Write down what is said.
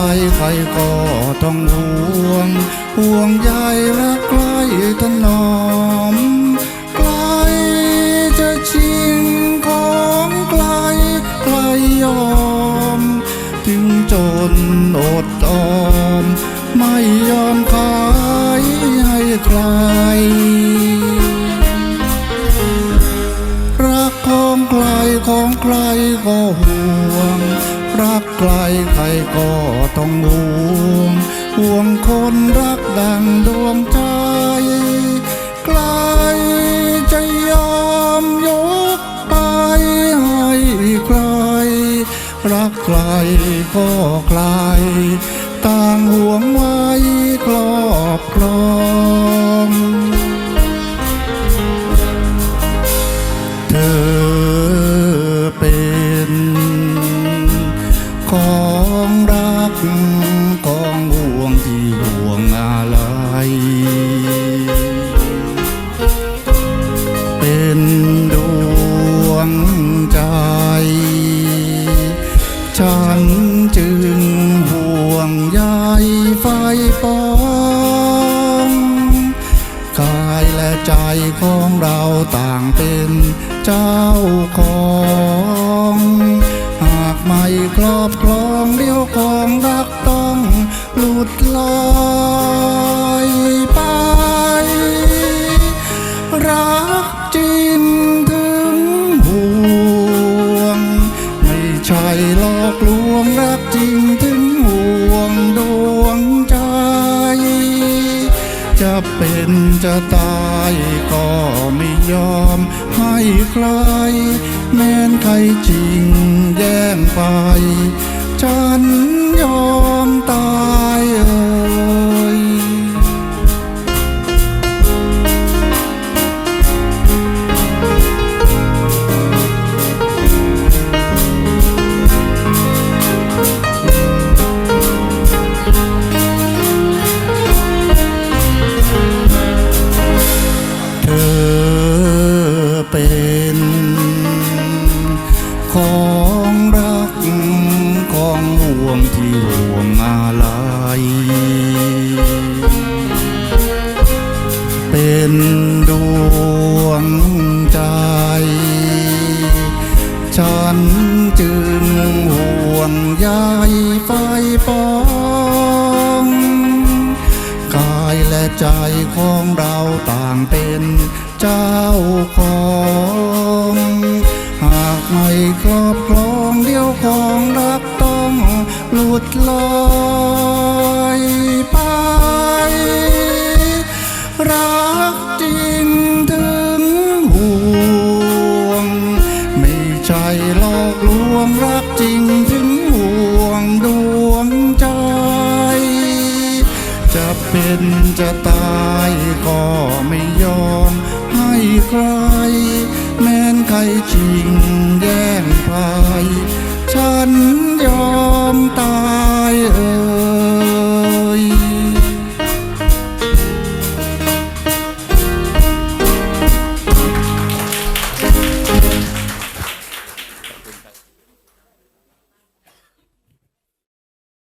ใครใครก็ต้องห่วง ห่วงใยและใกล้ถนอมใครจะชิงของใครใครยอม ถึงจนอดออม ไม่ยอมขายให้ใคร รักของใครของใครก็ห่วง รักใครใครก็ต้องห่วงห่วงคนรักดังดวงใจใครจะยอมยกไปให้ใคร รักใครก็ใครต่างห่วงไว้ครอบครอง ใจของเราต่างเป็นเจ้าของ หากไม่ครอบครอง จะเป็นจะตายก็ไม่ยอมให้ใคร แม้นใครจริง วงที่ห่วงอะไรเป็นดวงใจ ฉันจึงห่วงใยไฟปองกายและใจของเราต่างเป็นเจ้าของ หากไม่ครอบครอง หลุดลอยไป รักจริงถึงห่วง ไม่ใช่หลอกลวงรักจริงถึงห่วงดวงใจ จะเป็นจะตายก็ไม่ยอมให้ใคร แม้นใครจริงแย่งไปฉัน ยอมตา